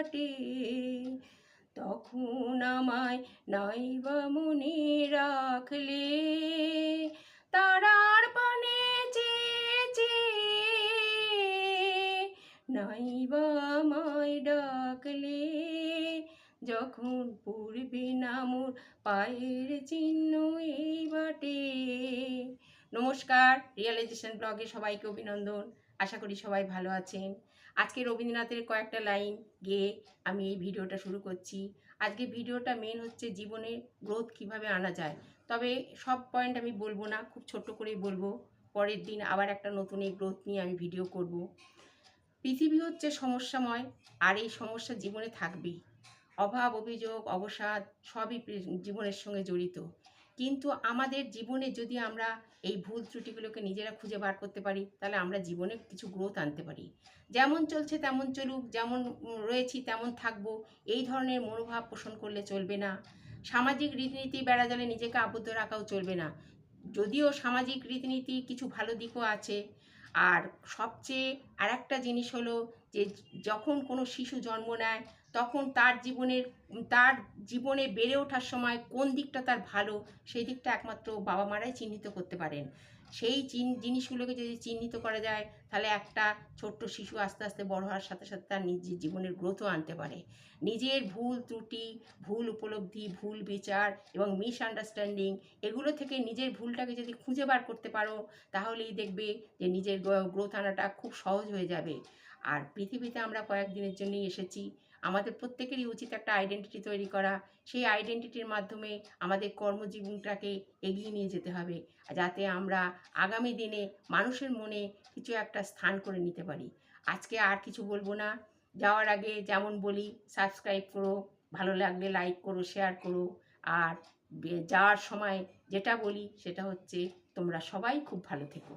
ঘাটে। তখন আমায় নাইবা মনে রাখলে, তারার পানে চেয়েছে নাইবা আমায় ডাকলে, যখন পড়বে না মোর পায়ের চিহ্ন এই বাটে। নমস্কার, রিয়েলাইজেশন ব্লগে সবাইকে অভিনন্দন। আশা করি সবাই ভালো আছেন। আজকে রবীন্দ্রনাথের কয়েকটা লাইন গেয়ে আমি এই ভিডিওটা শুরু করছি। আজকে ভিডিওটা মেন হচ্ছে জীবনে গ্রোথ কীভাবে আনা যায়। তবে সব পয়েন্ট আমি বলব না, খুব ছোট্ট করেই বলব। পরের দিন আবার একটা নতুন এই গ্রোথ নিয়ে আমি ভিডিও করব। পৃথিবী হচ্ছে সমস্যাময়, আর এই সমস্যা জীবনে থাকবেই। অভাব, অভিযোগ, অবসাদ সবই জীবনের সঙ্গে জড়িত। কিন্তু আমাদের জীবনে যদি আমরা এই ভুল ত্রুটিগুলোকে নিজেরা খুঁজে বার করতে পারি, তাহলে আমরা জীবনে কিছু গ্রোথ আনতে পারি। যেমন চলছে তেমন চলুক, যেমন রয়েছি তেমন থাকব, এই ধরনের মনোভাব পোষণ করলে চলবে না। সামাজিক রীতিনীতি বেড়াজালে নিজেকে আবদ্ধ রাখাও চলবে না। যদিও সামাজিক রীতিনীতি কিছু ভালো দিকও আছে, আর সবচেয়ে আর একটা জিনিস হলো যে যখন কোনো শিশু জন্ম নেয়, তখন তার জীবনের, তার জীবনে বেড়ে ওঠার সময় কোন দিকটা তার ভালো, সেই দিকটা একমাত্র বাবা মারাই চিহ্নিত করতে পারেন। সেই চিন, জিনিসগুলোকে যদি চিহ্নিত করা যায়, তাহলে একটা ছোট্ট শিশু আস্তে আস্তে বড় হওয়ার সাথে সাথে তার নিজের জীবনের গ্রোথও আনতে পারে। নিজের ভুল ত্রুটি, ভুল উপলব্ধি, ভুল বিচার এবং মিস আন্ডারস্ট্যান্ডিং এগুলো থেকে নিজের ভুলটাকে যদি খুঁজে বার করতে পারো, তাহলেই দেখবে যে নিজের গ্রোথ আনাটা খুব সহজ হয়ে যাবে। আর পৃথিবীতে আমরা কয়েকদিনের জন্যই এসেছি। আমাদের প্রত্যেকেরই উচিত একটা আইডেন্টিটি তৈরি করা। সেই আইডেন্টিটির মাধ্যমে আমাদের কর্মজীবনটাকে এগিয়ে নিয়ে যেতে হবে, যাতে আমরা আগামী দিনে মানুষের মনে কিছু একটা স্থান করে নিতে পারি। আজকে আর কিছু বলব না। যাওয়ার আগে যেমন বলি সাবস্ক্রাইব করো, ভালো লাগলে লাইক করো শেয়ার করো। আর যাওয়ার সময় যেটা বলি সেটা হচ্ছে, তোমরা সবাই খুব ভালো থেকো।